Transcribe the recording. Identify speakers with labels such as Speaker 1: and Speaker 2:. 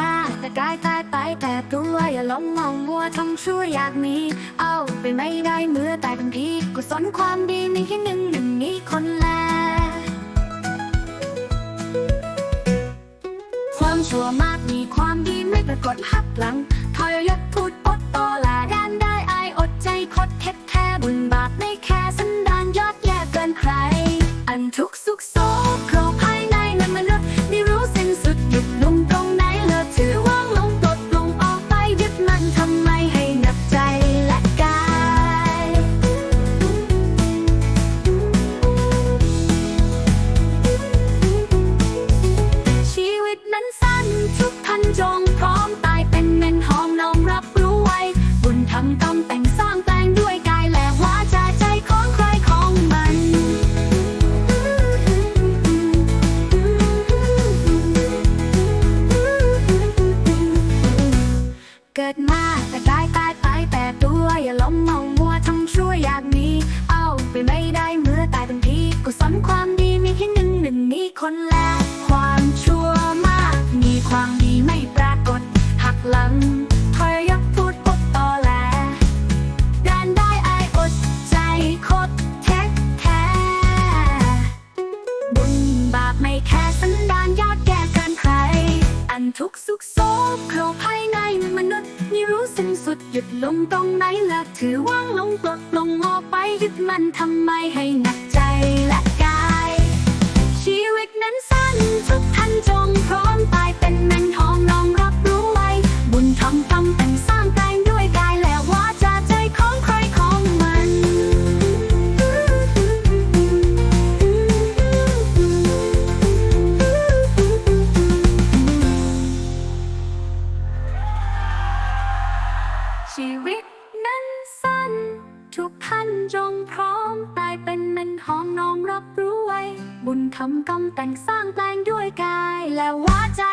Speaker 1: มาแต่กายตายไปแต่ตัวอย่าหลงมองมัวทำชั่วอยากมี เอาไปไม่ได้เมื่อแต่เป็นพีกุศลความดีมีแค่หนึ่งหนึ่งนี้คนแลความชั่วมากมีความดีไม่ปรากฏหักหลังทอยยศพูด กิดมาแต่ตายตายไปแต่ตัวอย่าหล้มเมามัวทำชั่วอยากมีเอาไปไม่ได้เมื่อตายเป็นพีกุศลความดีมีแค่หนึ่งหนึ่งนี้คนแลความชั่วมาก มีความดีไม่ปรากฏหักหลัง สุดหยุดลงตรงไหนเลิกถือว่างลงปลดลงออกไปยึดมันทำไมให้หนักใจและกาย ชีวิตนั้นสั้น ชีวิตนั้นสั้น ทุกท่านจงพร้อมตายเป็นเมนหอมน้อมรับรู้ไว้ บุญทำกรรมแต่งสร้างแปลงด้วยกายและวาจา